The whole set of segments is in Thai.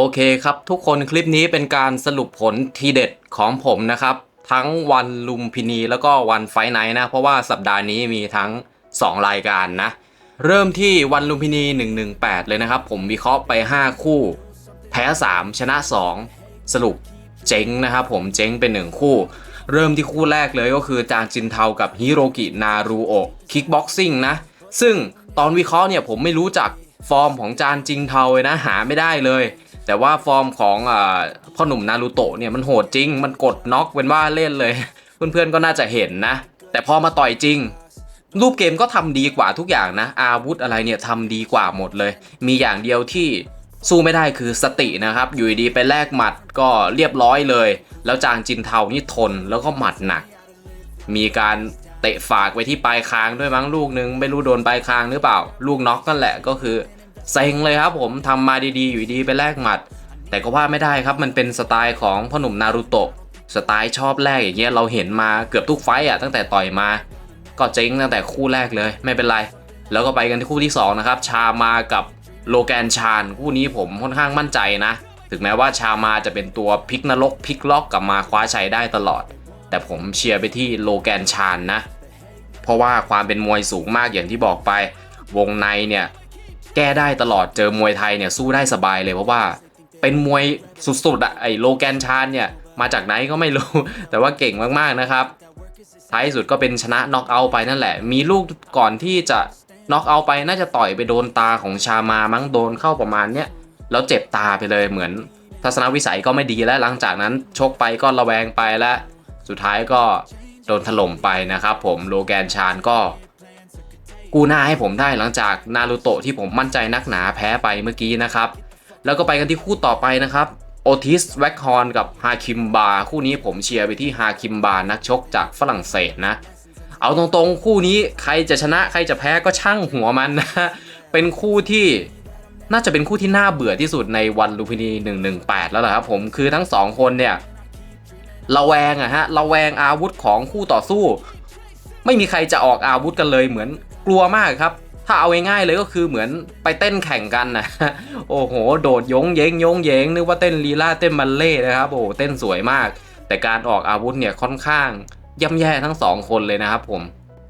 โอเคครับทุกคนคลิปนี้เป็นการสรุปผลทีเด็ดของผมนะครับ ทั้งวันลุมพินีแล้วก็วันไฟไนท์นะ เพราะว่าสัปดาห์นี้มีทั้ง 2 รายการนะ เริ่มที่วันลุมพินี 118 เลยนะครับ ผมวิเคราะห์ไป 5 คู่ แพ้ 3 ชนะ 2 สรุปเจ๊งนะครับผมเจ๊งเป็น1คู่ เริ่มที่คู่แรกเลยก็คือจางจินเทากับฮิโรกินารูโอะคิกบ็อกซิ่งนะ ซึ่งตอนวิเคราะห์เนี่ยผมไม่รู้จักฟอร์มของจานจิงเทาเลยนะหาไม่ได้เลย แต่ว่าฟอร์มของอพ่อหนุ่มนารูโตะเนี่ยมันโหดจริง มันกดน็อกเป็นว่าเล่นเลย เพื่อนๆก็น่าจะเห็นนะ แต่พอมาต่อยจริง รูปเกมก็ทำดีกว่าทุกอย่างนะ อาวุธอะไรเนี่ยทำดีกว่าหมดเลย มีอย่างเดียวที่สู้ไม่ได้คือสตินะครับ อยู่ดีๆไปแลกหมัดก็เรียบร้อยเลย แล้วจางจินเทานี่ทนแล้วก็หมัดหนัก มีการเตะฝากไปที่ปลายคางด้วยมั้งลูกนึง ไม่รู้โดนปลายคางหรือเปล่า ลูกน็อกนั่นแหละก็คือ เซ็งเลยครับผมทำมาดีๆ อยู่ดีไปแลกหมัด แต่ก็ว่าไม่ได้ครับมันเป็นสไตล์ของพ่อหนุ่มนารูโตะสไตล์ชอบแรกอย่างเงี้ยเราเห็นมาเกือบทุกไฟต์อะตั้งแต่ต่อยมา ก็เจ๊งตั้งแต่คู่แรกเลยไม่เป็นไร แล้วก็ไปกันที่คู่ที่2นะครับชามากับโลแกนชานคู่นี้ผมค่อนข้างมั่นใจนะ ถึงแม้ว่าชามาจะเป็นตัวพลิกนรกพลิกล็อกกลับมาคว้าชัยได้ตลอด แต่ผมเชียร์ไปที่โลแกนชานนะ เพราะว่าความเป็นมวยสูงมากอย่างที่บอกไป วงในเนี่ย แก้ได้ตลอดเจอมวยไทยเนี่ยสู้ได้สบายเลยเพราะว่าเป็นมวยสุดๆอะไอโลแกนชานเนี่ยมาจากไหนก็ไม่รู้ แต่ว่าเก่งมากๆนะครับท้ายสุดก็เป็นชนะน็อกเอาไปนั่นแหละ มีลูกก่อนที่จะน็อกเอาไปน่าจะต่อยไปโดนตาของชามามั้งโดนเข้าประมาณเนี้ยแล้วเจ็บตาไปเลยเหมือน ทัศนวิสัยก็ไม่ดีแล้วหลังจากนั้นชกไปก็ระแวงไปแล้ว สุดท้ายก็โดนถล่มไปนะครับผมโลแกนชานก็ กูหน้าให้ผมได้หลังจากนารูโตะที่ผมมั่นใจนักหนาแพ้ไปเมื่อกี้นะครับ แล้วก็ไปกันที่คู่ต่อไปนะครับโอทิสแว็กฮอนกับฮาคิมบาคู่นี้ผมเชียร์ไปที่ฮาคิมบานักชกจากฝรั่งเศสนะ เอาตรงๆ คู่นี้ใครจะชนะใครจะแพ้ก็ช่างหัวมันนะเป็นคู่ที่น่าจะเป็นคู่ที่น่าเบื่อที่สุดในวันลูพินี 118 แล้วล่ะครับผมคือทั้งสองคนเนี่ยระแวงอะฮะระแวงอาวุธของคู่ต่อสู้ ไม่มีใครจะออกอาวุธกันเลยเหมือน กลัวมากครับ ถ้าเอาง่ายๆเลยก็คือเหมือนไปเต้นแข่งกันนะโอ้โห โดดยงเยงยงเยงนึกว่าเต้นลีลาเต้นบัลเล่นะครับโอ้โหเต้นสวยมาก แต่การออกอาวุธเนี่ยค่อนข้างย่ำแย่ทั้งสองคนเลยนะครับผม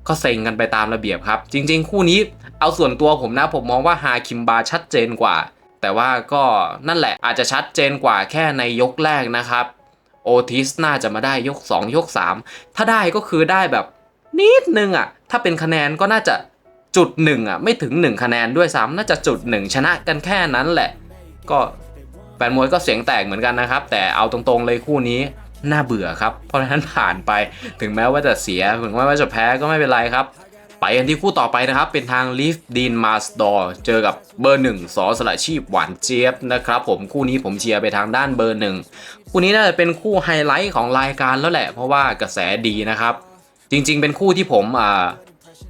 ก็เซ็งกันไปตามระเบียบครับ จริง ๆ คู่นี้เอาส่วนตัวผมนะผมมองว่าฮาคิมบาชัดเจนกว่า แต่ว่าก็นั่นแหละอาจจะชัดเจนกว่าแค่ในยกแรกนะครับโอทิสน่าจะมาได้ยก 2 ยก 3 ถ้าได้ก็คือได้แบบ นิดนึงอะ ถ้าเป็นคะแนนก็น่าจะจุดหนึ่งอะ ไม่ถึง 1 คะแนนด้วยซ้ำน่าจะจุดหนึ่งชนะกันแค่นั้นแหละ ก็แฟนมวยก็เสียงแตกเหมือนกันนะครับ แต่เอาตรงๆเลยคู่นี้น่าเบื่อครับ เพราะฉะนั้นผ่านไปถึงแม้ว่าจะเสียถึงแม้ว่าจะแพ้ก็ไม่เป็นไรครับ ไปกันที่คู่ต่อไปนะครับ เป็นทางลีฟดีนมาสดอร์เจอกับเบอร์หนึ่งสอสละชีพหวานเจี๊ยบนะครับผมคู่นี้ผมเชียร์ไปทางด้านเบอร์หนึ่งคู่นี้น่าจะเป็นคู่ไฮไลท์ของรายการแล้วแหละ เพราะว่ากระแสดีนะครับ จริง ๆ เป็นคู่ที่ผมอ่า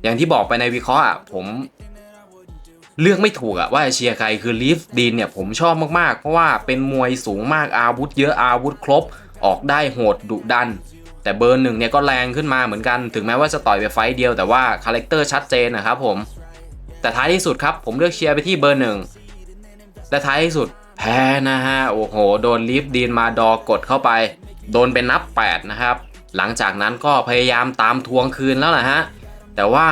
อย่างที่บอกไปในวิเคราะห์อะผมเลือกไม่ถูกอะว่าจะเชียร์ใครคือลีฟดีนเนี่ยผมชอบมากๆ เพราะว่าเป็นมวยสูงมากอาวุธเยอะอาวุธครบ ออกได้โหดดุดัน แต่เบอร์หนึ่งเนี่ยก็แรงขึ้นมาเหมือนกันถึงแม้ว่าจะต่อยไปไฟเดียวแต่ว่าคาแรคเตอร์ชัดเจนนะครับผม แต่ท้ายที่สุดครับผมเลือกเชียร์ไปที่เบอร์หนึ่งและท้ายที่สุดแพ้นะฮะโอ้โห โดนลิฟดีนมาดอกดเข้าไป โดนเป็นนับ 8 นะครับ หลังจากนั้นก็พยายามตามทวงคืนแล้วนะฮะ แต่ว่า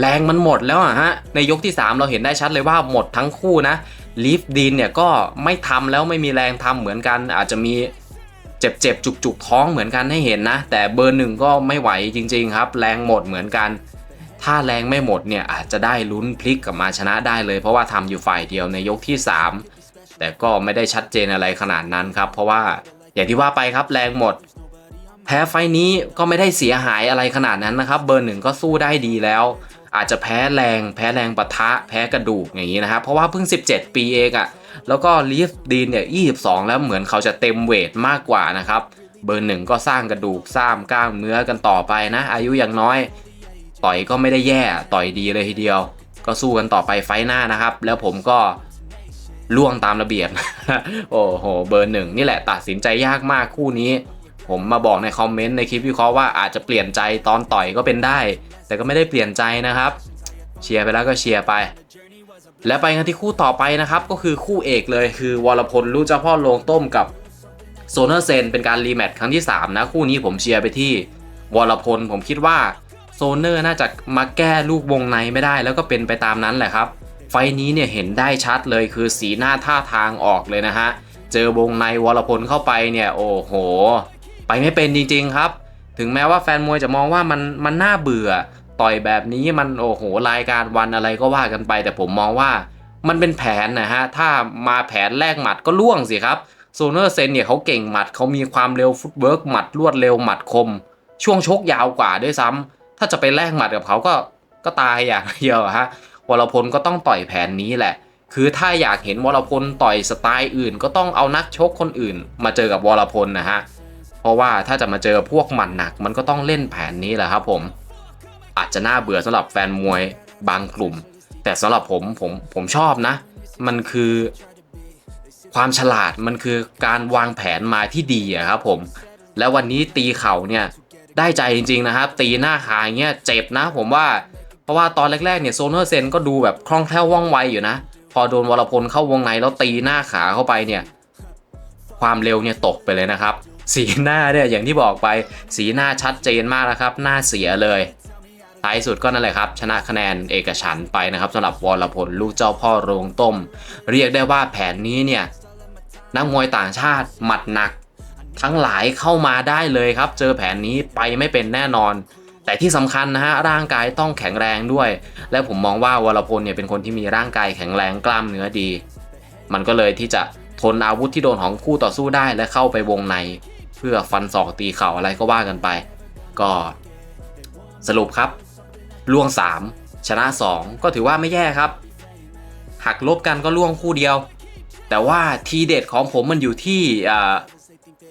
แรงมันหมดแล้วอะฮะ ในยกที่ 3 เราเห็นได้ชัดเลยว่าหมดทั้งคู่นะลีฟดีนเนี่ยก็ไม่ทำแล้วไม่มีแรงทำเหมือนกัน อาจจะมีเจ็บๆจุกๆท้องเหมือนกันให้เห็นนะ แต่เบอร์หนึ่งก็ไม่ไหวจริง ๆ ครับ แรงหมดเหมือนกัน ถ้าแรงไม่หมดเนี่ยอาจจะได้ลุ้นพลิกกลับมาชนะได้เลย เพราะว่าทำอยู่ฝ่ายเดียวในยกที่ 3 แต่ก็ไม่ได้ชัดเจนอะไรขนาดนั้นครับ เพราะว่าอย่างที่ว่าไปครับแรงหมด แพ้ไฟนี้ก็ไม่ได้เสียหายอะไรขนาดนั้นนะครับ เบอร์หนึ่งก็สู้ได้ดีแล้ว อาจจะแพ้แรง แพ้แรงปะทะ แพ้กระดูกอย่างนี้นะครับ เพราะว่าเพิ่ง 17 ปีเองอะ่ะแล้วก็ลีฟดีนเนี่ย22 แล้วเหมือนเขาจะเต็มเวทมากกว่านะครับ เบอร์หนึ่งก็สร้างกระดูกสร้างกล้ามเนื้อกันต่อไปนะ อายุอย่างน้อย ต่อยก็ไม่ได้แย่ต่อยดีเลยทีเดียว ก็สู้กันต่อไปไฟหน้านะครับ แล้วผมก็ล่วงตามระเบียบ โอ้โห เบอร์หนึ่งนี่แหละตัดสินใจยากมากคู่นี้ ผมมาบอกในคอมเมนต์ในคลิปวิเคราะห์ว่าอาจจะเปลี่ยนใจตอนต่อยก็เป็นได้ แต่ก็ไม่ได้เปลี่ยนใจนะครับ เชียร์ไปแล้วก็เชียร์ไป และไปกันที่คู่ต่อไปนะครับ ก็คือคู่เอกเลยคือวรพลลูกเจ้าพ่อโลงต้มกับโซเนอร์เซนเป็นการรีแมตช์ครั้งที่ 3 นะ คู่นี้ผมเชียร์ไปที่วรพลผมคิดว่าโซเนอร์น่าจะมาแก้ลูกวงในไม่ได้ แล้วก็เป็นไปตามนั้นแหละครับ ไฟล์นี้เนี่ยเห็นได้ชัดเลยคือสีหน้าท่าทางออกเลยนะฮะ เจอวงในวรพลเข้าไปเนี่ยโอ้โห ไปไม่เป็นจริงๆครับ ถึงแม้ว่าแฟนมวยจะมองว่ามันมันน่าเบื่อ ต่อยแบบนี้มันโอ้โหรายการวันอะไรก็ว่ากันไป แต่ผมมองว่ามันเป็นแผนนะฮะ ถ้ามาแผนแรกหมัดก็ล่วงสิครับโซเนอร์เซนเนี่ยเขาเก่งหมัดเขามีความเร็วฟุตเวิร์กหมัดรวดเร็วหมัดคม ช่วงชกยาวกว่าด้วยซ้ำถ้าจะไปแลกหมัดกับเขาก็ก็ตายอย่างเดียวอะฮะวรพลก็ต้องต่อยแผนนี้แหละ คือถ้าอยากเห็นวรพลต่อยสไตล์อื่น ก็ต้องเอานักชกคนอื่น มาเจอกับวรพลนะฮะ ราะว่าถ้าจะมาเจอพวกหมัดหนักมันก็ต้องเล่นแผนนี้แหละครับผมอาจจะน่าเบื่อสำหรับแฟนมวยบางกลุ่ม แต่สำหรับผมผมผมชอบนะ มันคือความฉลาดมันคือการวางแผนมาที่ดีอะครับผม แล้ววันนี้ตีเข่าเนี่ยได้ใจจริงๆนะครับ ตีหน้าขาอย่างเงี้ยเจ็บนะ ผมว่าเพราะว่าตอนแรกๆเนี่ยโซเนอร์เซนก็ดูแบบคล่องแคล่วว่องไวอยู่นะ พอโดนวรพลเข้าวงในแล้วตีหน้าขาเข้าไปเนี่ย ความเร็วเนี่ยตกไปเลยนะครับ สีหน้าเนี่ยอย่างที่บอกไปสีหน้าชัดเจนมากนะครับ หน้าเสียเลยท้ายสุดก็นั่นแหละครับ ชนะคะแนนเอกฉันไปนะครับสำหรับวรพลลูกเจ้าพ่อโรงต้ม เรียกได้ว่าแผนนี้เนี่ยนักมวยต่างชาติหมัดหนัก ทั้งหลายเข้ามาได้เลยครับ เจอแผนนี้ไปไม่เป็นแน่นอน แต่ที่สำคัญนะฮะร่างกายต้องแข็งแรงด้วย และผมมองว่าวรพลเนี่ยเป็นคนที่มีร่างกายแข็งแรงกล้ามเนื้อดี มันก็เลยที่จะทนอาวุธที่โดนของคู่ต่อสู้ได้และเข้าไปวงใน เพื่อฟันศอกตีเข่าอะไรก็ว่ากันไป ก็สรุปครับล่วง 3 ชนะ 2 ก็ถือว่าไม่แย่ครับ หักลบกันก็ล่วงคู่เดียว แต่ว่าทีเด็ดของผมมันอยู่ที่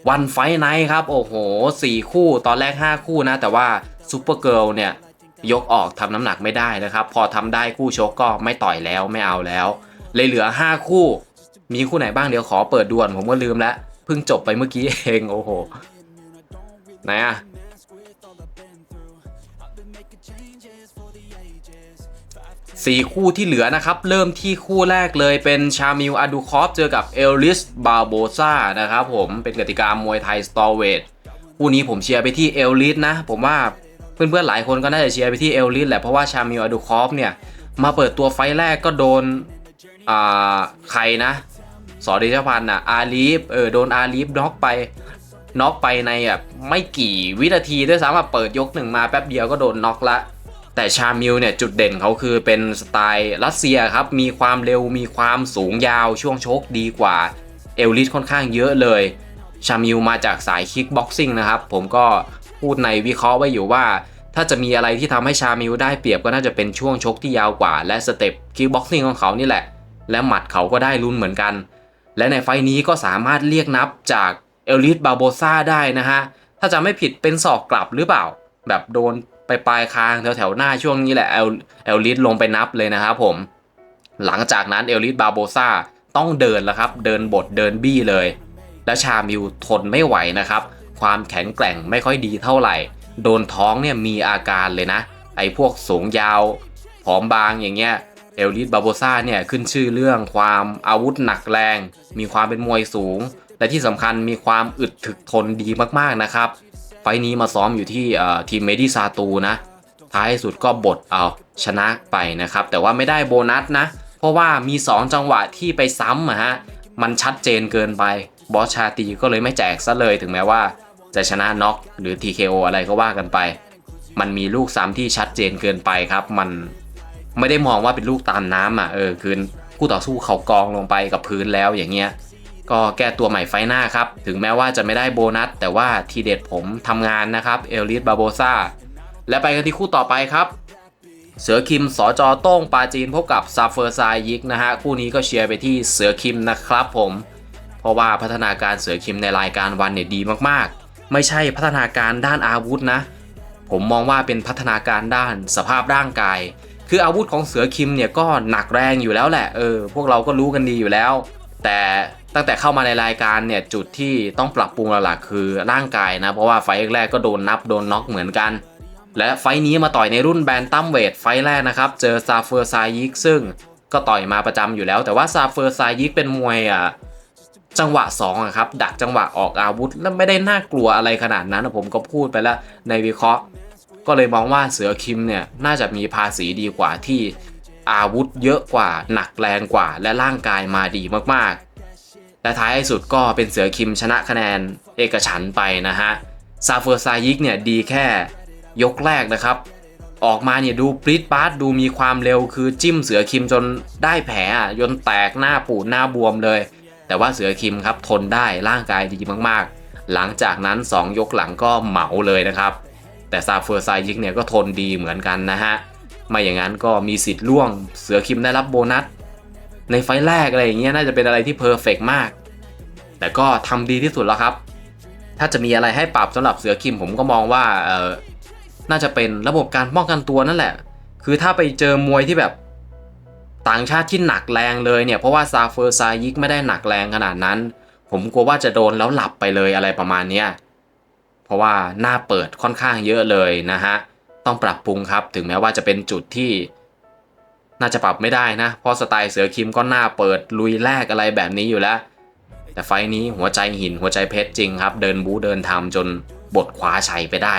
วันไฟไนท์ครับ โอ้โห 4 คู่ตอนแรก 5 คู่นะ แต่ว่าซูเปอร์เกิลเนี่ย ยกออกทำน้ำหนักไม่ได้นะครับ พอทำได้คู่ชกก็ไม่ต่อยแล้วไม่เอาแล้ว เลยเหลือ 5 คู่ มีคู่ไหนบ้างเดี๋ยวขอเปิดด่วนผมก็ลืมแล้ว เพิ่งจบไปเมื่อกี้เองโอ้โหไหนอะสี่คู่ที่เหลือนะครับ เริ่มที่คู่แรกเลยเป็นชามิลอาดูคอฟเจอกับเอลลิสบาโบซานะครับผมเป็นกติกามวยไทยสตอเวทคู่นี้ผมเชียร์ไปที่เอลลิสนะ ผมว่าเพื่อนๆหลายคนก็น่าจะเชียร์ไปที่เอลลิสแหละเพราะว่าชามิลอาดูคอฟเนี่ย มาเปิดตัวไฟแรกก็โดนอ่าใครนะ สอเดชพันธ์อะอาลีฟเออโดนอาลีฟน็อกไปน็อกไปในแบบไม่กี่วินาทีด้วยซ้ำอะเปิดยกหนึ่งมาแป๊บเดียวก็โดนน็อกละแต่ชามิลเนี่ยจุดเด่นเขาคือเป็นสไตล์รัสเซียครับ มีความเร็วมีความสูงยาวช่วงชกดีกว่า เอลลิสค่อนข้างเยอะเลย ชามิลมาจากสายคิกบ็อกซิ่งนะครับ ผมก็พูดในวิเคราะห์ไว้อยู่ว่า ถ้าจะมีอะไรที่ทำให้ชามิลได้เปรียบก็น่าจะเป็นช่วงชกที่ยาวกว่า และสเต็ปคิกบ็อกซิ่งของเขานี่แหละ และหมัดเขาก็ได้ลุ้นเหมือนกัน และในไฟนี้ก็สามารถเรียกนับจากเอลลิสบาโบซาได้นะฮะ ถ้าจะไม่ผิดเป็นศอกกลับหรือเปล่า แบบโดนไปปลายคางแถวแถวหน้าช่วงนี้แหละเอลเอลิสลงไปนับเลยนะครับผม หลังจากนั้นเอลลิสบาโบซาต้องเดินแล้วครับ เดินบทเดินบี้เลย และชามิวทนไม่ไหวนะครับ ความแข็งแกร่งไม่ค่อยดีเท่าไหร่ โดนท้องเนี่ยมีอาการเลยนะ ไอ้พวกสูงยาวผอมบางอย่างเงี้ย เอลลิสบาโบซาเนี่ยขึ้นชื่อเรื่องความอาวุธหนักแรง มีความเป็นมวยสูง และที่สำคัญมีความอึดถึกทนดีมากๆนะครับ ไฟนี้มาซ้อมอยู่ที่ทีมเมดิซาตูนะ ท้ายสุดก็บดเอาชนะไปนะครับ แต่ว่าไม่ได้โบนัสนะ เพราะว่ามี 2 จังหวะที่ไปซ้ำอะฮะ มันชัดเจนเกินไป บอสชาตีก็เลยไม่แจกซะเลยถึงแม้ว่า จะชนะน็อกหรือ TKO อะไรก็ว่ากันไป มันมีลูกซ้ำที่ชัดเจนเกินไปครับ มัน ไม่ได้มองว่าเป็นลูกตามน้ำอะเออคือคู่ต่อสู้เขากองลงไปกับพื้นแล้วอย่างเงี้ยก็แก้ตัวใหม่ไฟหน้าครับ ถึงแม้ว่าจะไม่ได้โบนัส แต่ว่าทีเด็ดผมทำงานนะครับ เอลลิสบาโบซาและไปกันที่คู่ต่อไปครับ เสือคิมสอจอโต้งปาจีนพบกับซาเฟอร์ซายิกนะฮะ คู่นี้ก็เชียร์ไปที่เสือคิมนะครับผม เพราะว่าพัฒนาการเสือคิมในรายการวันเนี่ยดีมากๆ ไม่ใช่พัฒนาการด้านอาวุธนะ ผมมองว่าเป็นพัฒนาการด้านสภาพร่างกาย คืออาวุธของเสือคิมเนี่ยก็หนักแรงอยู่แล้วแหละเออพวกเราก็รู้กันดีอยู่แล้ว แต่ตั้งแต่เข้ามาในรายการเนี่ยจุดที่ต้องปรับปรุงหลักๆคือร่างกายนะ เพราะว่าไฟแรกก็โดนนับโดนน็อกเหมือนกัน และไฟนี้มาต่อยในรุ่นแบนตัมเวทไฟแรกนะครับ เจอซาเฟอร์ซายิกซึ่งก็ต่อยมาประจำอยู่แล้ว แต่ว่าซาเฟอร์ซายิกเป็นมวยอะจังหวะ2อะครับดักจังหวะออกอาวุธแล้วไม่ได้น่ากลัวอะไรขนาดนั้นนะผมก็พูดไปแล้วในวิเคราะห์ ก็เลยมองว่าเสือคิมเนี่ยน่าจะมีภาษีดีกว่าที่อาวุธเยอะกว่าหนักแรงกว่า และร่างกายมาดีมากๆ และท้ายสุดก็เป็นเสือคิมชนะคะแนนเอกฉันไปนะฮะซาเฟอร์ซายิกเนี่ยดีแค่ยกแรกนะครับ ออกมาเนี่ยดูปริดปาร์ตดูมีความเร็วคือจิ้มเสือคิมจนได้แผลจนแตกหน้าปูดหน้าบวมเลย แต่ว่าเสือคิมครับทนได้ร่างกายดีมากๆ หลังจากนั้น 2 ยกหลังก็เหมาเลยนะครับ แต่ซาเฟอร์ไซยิกเนี่ยก็ทนดีเหมือนกันนะฮะ ไม่อย่างนั้นก็มีสิทธิ์ล่วง เสือคิมได้รับโบนัส ในไฟแรกอะไรอย่างเงี้ยน่าจะเป็นอะไรที่เพอร์เฟกมาก แต่ก็ทำดีที่สุดแล้วครับ ถ้าจะมีอะไรให้ปรับสำหรับเสือคิมผมก็มองว่าเออน่าจะเป็นระบบการป้องกันตัวนั่นแหละ คือถ้าไปเจอมวยที่แบบต่างชาติที่หนักแรงเลยเนี่ย เพราะว่าซาเฟอร์ไซยิกไม่ได้หนักแรงขนาดนั้น ผมกลัวว่าจะโดนแล้วหลับไปเลยอะไรประมาณเนี้ย เพราะว่าหน้าเปิดค่อนข้างเยอะเลยนะฮะต้องปรับปรุงครับถึงแม้ว่าจะเป็นจุดที่ น่าจะปรับไม่ได้นะ เพราะสไตล์เสือคิมก็หน้าเปิดลุยแรกอะไรแบบนี้อยู่แล้ว แต่ไฟล์นี้หัวใจหินหัวใจเพชรจริงครับ เดินบู๊เดินทำจนบทคว้าชัยไปได้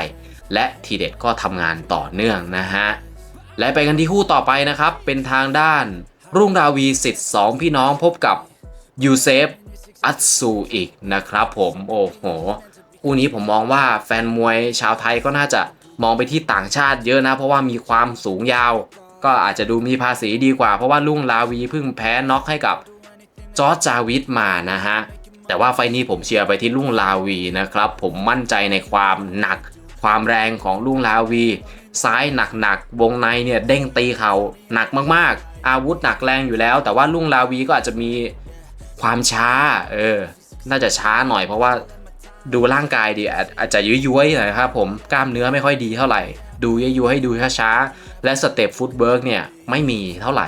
และทีเด็ดก็ทำงานต่อเนื่องนะฮะและไปกันที่คู่ต่อไปนะครับ เป็นทางด้าน รุ่งราวีสิทธิ์สองพี่น้องพบกับยูเซฟอัตซูอีกนะครับผมโอ้โห คู่นี้ผมมองว่าแฟนมวยชาวไทยก็น่าจะมองไปที่ต่างชาติเยอะนะ เพราะว่ามีความสูงยาว ก็อาจจะดูมีภาษีดีกว่า เพราะว่าลุงลาวีเพิ่งแพ้น็อกให้กับจอร์จจาวิทมานะฮะแต่ว่าไฟนี้ผมเชียร์ไปที่ลุงลาวีนะครับผมมั่นใจในความหนัก ความแรงของลุงลาวี ซ้ายหนักๆวงในเนี่ยเด้งตีเขาหนักมากๆ อาวุธหนักแรงอยู่แล้ว แต่ว่าลุงลาวีก็อาจจะมีความช้าเออน่าจะช้าหน่อยเพราะว่า ดูร่างกายดีอาจอาจจะยุ้ยๆหน่อยครับผมกล้ามเนื้อไม่ค่อยดีเท่าไหร่ ดูยุ้ยๆให้ดูช้าๆและสเต็ปฟุตเบิร์กเนี่ยไม่มีเท่าไหร่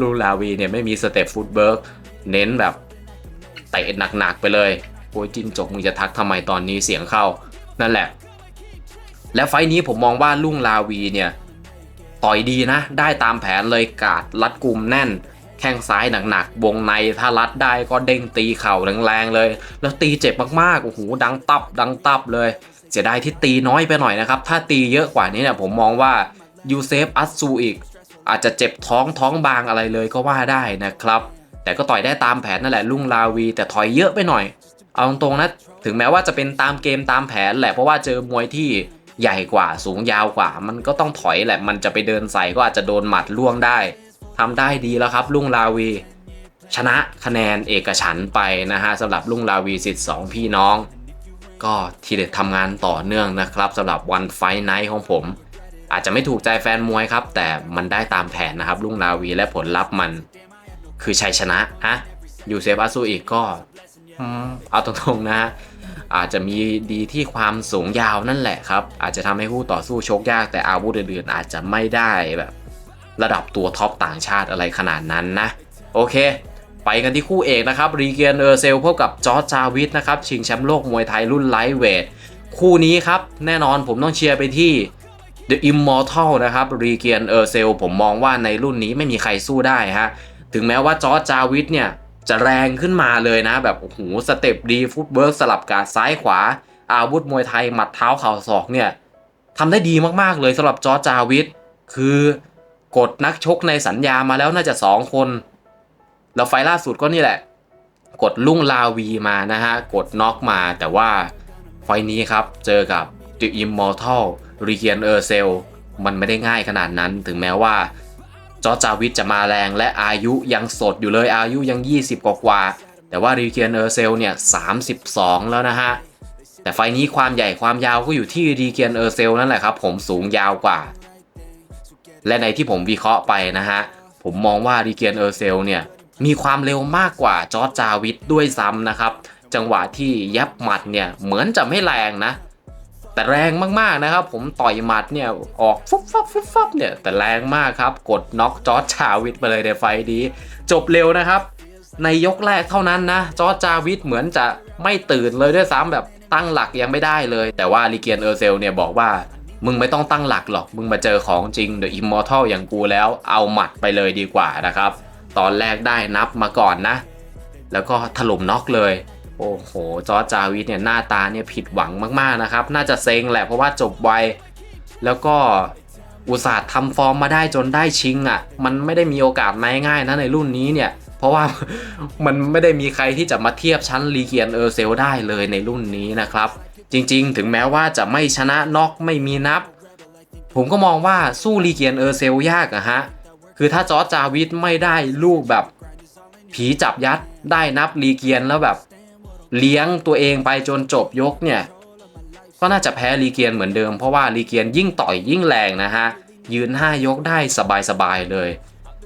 ลุงลาวีเนี่ยไม่มีสเต็ปฟุตเบิร์กเน้นแบบเตะหนักๆไปเลยโอ้ยจินจกมึงจะทักทำไมตอนนี้เสียงเข้า นั่นแหละ และไฟล์นี้ผมมองว่าลุงลาวีเนี่ย ต่อยดีนะ ได้ตามแผนเลยกาดรัดกุมแน่น แข้งซ้ายหนักๆ วงในถ้ารัดได้ก็เด้งตีเข่าแรงๆเลย แล้วตีเจ็บมากๆ โอ้โห ดังตับ ดังตับเลย เสียดายที่ตีน้อยไปหน่อยนะครับ ถ้าตีเยอะกว่านี้เนี่ยผมมองว่ายูเซฟอัตซูอีก อาจจะเจ็บท้องท้องบางอะไรเลยก็ว่าได้นะครับ แต่ก็ต่อยได้ตามแผนนั่นแหละลุงลาวี แต่ถอยเยอะไปหน่อย เอาตรงๆนะถึงแม้ว่าจะเป็นตามเกมตามแผนแหละเพราะว่าเจอมวยที่ใหญ่กว่าสูงยาวกว่า มันก็ต้องถอยแหละ มันจะไปเดินใส่ก็อาจจะโดนหมัดล่วงได้ ทำได้ดีแล้วครับลุงลาวีชนะคะแนนเอกฉันไปนะฮะสำหรับลุงลาวีสิทธิ์สองพี่น้อง ก็ทีเด็ดทำงานต่อเนื่องนะครับสำหรับวันไฟไนท์ของผม อาจจะไม่ถูกใจแฟนมวยครับ แต่มันได้ตามแผนนะครับลุงลาวีและผลลัพธ์มัน คือชัยชนะฮะยูเซฟอาซูอีกก็เอาตรงๆนะฮะอาจจะมีดีที่ความสูงยาวนั่นแหละครับ อาจจะทำให้คู่ต่อสู้ชกยากแต่อาวุธอื่นๆอาจจะไม่ได้แบบ ระดับตัวท็อปต่างชาติอะไรขนาดนั้นนะ โอเค ไปกันที่คู่เอกนะครับรีเกียนเออร์เซลพบกับจอร์จจาวิทนะครับชิงแชมป์โลกมวยไทยรุ่นไลท์เวทคู่นี้ครับแน่นอนผมต้องเชียร์ไปที่ The Immortal นะครับรีเกียนเออร์เซลผมมองว่าในรุ่นนี้ไม่มีใครสู้ได้ฮะถึงแม้ว่าจอร์จจาวิทเนี่ยจะแรงขึ้นมาเลยนะ แบบโอ้โหสเต็ปดีฟุตเบิร์กสลับการซ้ายขวา อาวุธมวยไทยหมัดเท้าเข่าศอกเนี่ยทำได้ดีมากๆเลยสำหรับจอร์จจาวิทคือ กดนักชกในสัญญามาแล้วน่าจะ2คน แล้วไฟล่าสุดก็นี่แหละ กดลุ่งลาวีมานะฮะ กดน็อกมาแต่ว่าไฟนี้ครับเจอกับ The Immortal r e g i a n e r c e l มันไม่ได้ง่ายขนาดนั้นถึงแม้ว่า จอจาวิทจะมาแรงและอายุยังสดอยู่เลยอายุยัง 20 กว่ากว่า แต่ว่า r e g i a n e r c e l เนี่ย 32 แล้วนะฮะ แต่ไฟนี้ความใหญ่ความยาวก็อยู่ที่ r e g i a n e r c e l นั่นแหละครับ ผมสูงยาวกว่า และในที่ผมวิเคราะห์ไปนะฮะ ผมมองว่ารีเกียนเออร์เซลเนี่ยมีความเร็วมากกว่าจอร์จจาวิทด้วยซ้ำนะครับ จังหวะที่ยับหมัดเนี่ยเหมือนจะไม่แรงนะ แต่แรงมากๆนะครับ ผมต่อยหมัดเนี่ยออกฟุบฟับฟุบฟับเนี่ยแต่แรงมากครับ กดน็อกจอร์จจาวิทไปเลยในไฟล์นี้จบเร็วนะครับ ในยกแรกเท่านั้นนะ จอร์จจาวิทเหมือนจะไม่ตื่นเลยด้วยซ้ำแบบตั้งหลักยังไม่ได้เลย แต่ว่าลีเกียนเออร์เซลเนี่ยบอกว่า มึงไม่ต้องตั้งหลักหรอก มึงมาเจอของจริง The Immortal อย่างกูแล้วเอาหมัดไปเลยดีกว่านะครับ ตอนแรกได้นับมาก่อนนะ แล้วก็ถล่มน็อกเลย โอ้โห จอร์จจาวิสเนี่ยหน้าตาเนี่ยผิดหวังมากๆนะครับ น่าจะเซ็งแหละเพราะว่าจบไว แล้วก็อุตส่าห์ทำฟอร์มมาได้จนได้ชิงอะ่ะ มันไม่ได้มีโอกาสมาง่ายๆนะในรุ่นนี้เนี่ย เพราะว่ามันไม่ได้มีใครที่จะมาเทียบชั้นลีเกียนเออร์เซลได้เลยในรุ่นนี้นะครับ จริงๆ ถึงแม้ว่าจะไม่ชนะน็อกไม่มีนับ ผมก็มองว่าสู้ลีเกียนเออร์เซลยากอะฮะ คือถ้าจอร์จจาวิสไม่ได้ลูกแบบ ผีจับยัดได้นับลีเกียนแล้วแบบ เลี้ยงตัวเองไปจนจบยกเนี่ย ก็น่าจะแพ้ลีเกียนเหมือนเดิมเพราะว่าลีเกียนยิ่งต่อยยิ่งแรงนะฮะ ยืน 5 ยกได้สบายๆเลย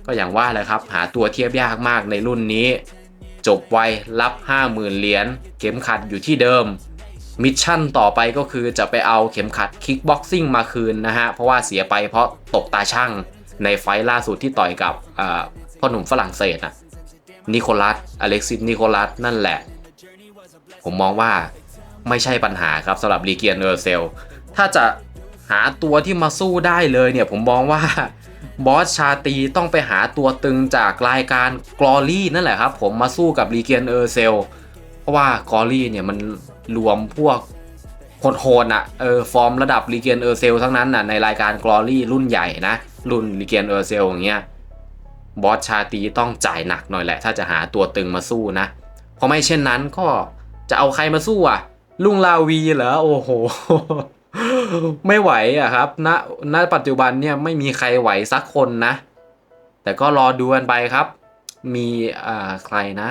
ก็อย่างว่าแหละครับ หาตัวเทียบยากมากในรุ่นนี้ จบไวรับ 50,000เหรียญเข็มขัดอยู่ที่เดิม มิชชั่นต่อไปก็คือจะไปเอาเข็มขัดคิกบ็อกซิ่งมาคืนนะฮะ เพราะว่าเสียไปเพราะตกตาช่างในไฟล์ล่าสุดที่ต่อยกับพ่อหนุ่มฝรั่งเศสนะนิโคลัส อเล็กซิส นิโคลัส นั่นแหละ ผมมองว่าไม่ใช่ปัญหาครับสำหรับลีเกียนเออร์เซล ถ้าจะหาตัวที่มาสู้ได้เลยเนี่ย ผมมองว่าบอสชาตีต้องไปหาตัวตึงจากรายการกลอรี่นั่นแหละครับ ผมมาสู้กับลีเกียนเออร์เซล เพราะว่ากอรี่เนี่ยมันรวมพวกโหดๆอะเออฟอร์มระดับลีเกียนเออร์เซลทั้งนั้นน่ะในรายการกลอรี่รุ่นใหญ่นะ รุ่นลีเกียนเออร์เซลอย่างเงี้ยบอสชาตีต้องจ่ายหนักหน่อยแหละ ถ้าจะหาตัวตึงมาสู้นะ เพราะไม่เช่นนั้นก็จะเอาใครมาสู้อะ ลุงลาวีเหรอโอ้โห ไม่ไหวอะครับณณปัจจุบันเนี่ยไม่มีใครไหวสักคนนะ แต่ก็รอดูกันไปครับ มีอ่าใครนะ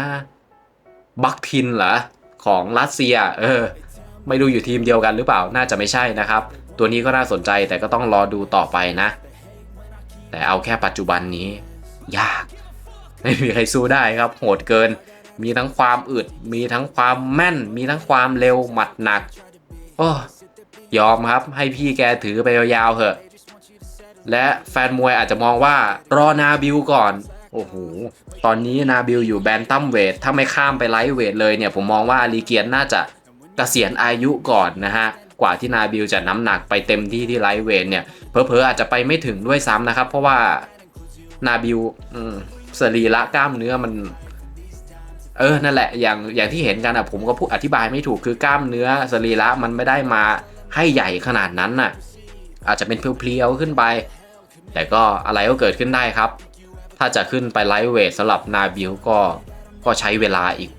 บักทินเหรอของรัสเซีย เออ ไม่รู้อยู่ทีมเดียวกันหรือเปล่า น่าจะไม่ใช่นะครับ ตัวนี้ก็น่าสนใจแต่ก็ต้องรอดูต่อไปนะ แต่เอาแค่ปัจจุบันนี้ ยาก ไม่มีใครสู้ได้ครับ โหดเกิน มีทั้งความอึด มีทั้งความแม่น มีทั้งความเร็วหมัดหนัก โอ้ยอมครับ ให้พี่แกถือไปยาวๆเถอะ และแฟนมวยอาจจะมองว่ารอนาบิลก่อน โอ้โห ตอนนี้นาบิลอยู่แบนตัมเวท ถ้าไม่ข้ามไปไลท์เวทเลยเนี่ย ผมมองว่าลีเกียนน่าจะเกษียณอายุก่อนนะฮะ กว่าที่นาบิลจะน้ำหนักไปเต็มที่ที่ไลท์เวทเนี่ย เพอเพอๆอาจจะไปไม่ถึงด้วยซ้ำนะครับ เพราะว่านาบิลสรีระกล้ามเนื้อมันเออ นั่นแหละ อย่าง อย่างที่เห็นกันอะ ผมก็พูดอธิบายไม่ถูก คือกล้ามเนื้อสรีระมันไม่ได้มาให้ใหญ่ขนาดนั้นน่ะ อาจจะเป็นเพลียวๆขึ้นไป แต่ก็อะไรก็เกิดขึ้นได้ครับ ถ้าจะขึ้นไปไลท์เวทสำหรับนาบิลก็ก็ใช้เวลาอีก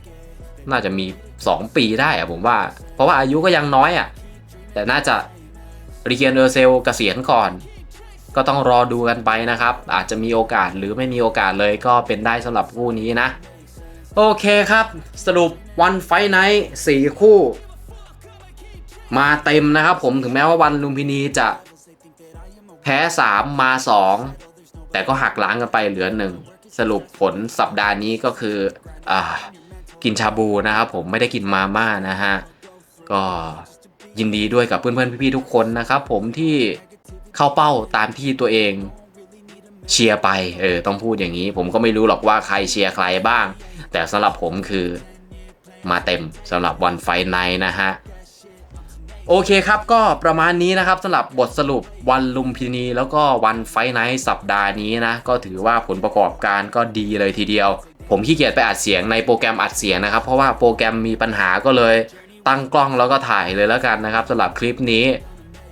น่าจะมี 2 ปีได้อะผมว่า เพราะว่าอายุก็ยังน้อยอะแต่น่าจะริเกียนเออร์เซลเกษียณก่อน ก็ต้องรอดูกันไปนะครับ อาจจะมีโอกาสหรือไม่มีโอกาสเลยก็เป็นได้สำหรับคู่นี้นะ โอเคครับ สรุปวันไฟไนท์สี่คู่ มาเต็มนะครับผมถึงแม้ว่าวันลุมพินีจะแพ้ 3 มา 2 แต่ก็หักล้างกันไปเหลือหนึ่งสรุปผลสัปดาห์นี้ก็คืออ่ากินชาบูนะครับผมไม่ได้กินมาม่านะฮะก็ยินดีด้วยกับเพื่อนๆพี่ๆทุกคนนะครับผมที่เข้าเป้าตามที่ตัวเองเชียร์ไปเออต้องพูดอย่างนี้ ผมก็ไม่รู้หรอกว่าใครเชียร์ใครบ้าง แต่สำหรับผมคือมาเต็มสำหรับวันไฟไนนะฮะ โอเคครับก็ประมาณนี้นะครับสำหรับบทสรุปวันลุมพินีแล้วก็วันไฟไนท์สัปดาห์นี้นะ ก็ถือว่าผลประกอบการก็ดีเลยทีเดียว ผมขี้เกียจไปอัดเสียงในโปรแกรมอัดเสียงนะครับ เพราะว่าโปรแกรมมีปัญหาก็เลยตั้งกล้องแล้วก็ถ่ายเลยแล้วกันนะครับสำหรับคลิปนี้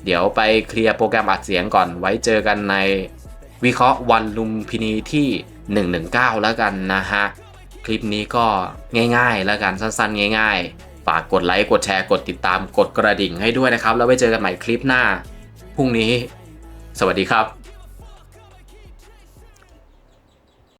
เดี๋ยวไปเคลียร์โปรแกรมอัดเสียงก่อนไว้เจอกันในวิเคราะห์วันลุมพินีที่ 119 แล้วกันนะฮะคลิปนี้ก็ง่าย ๆ แล้วกันสั้นๆ ง่าย ๆ ฝากกดไลค์กดแชร์กดติดตามกดกระดิ่งให้ด้วยนะครับ แล้วไว้เจอกันใหม่คลิปหน้าพรุ่งนี้ สวัสดีครับ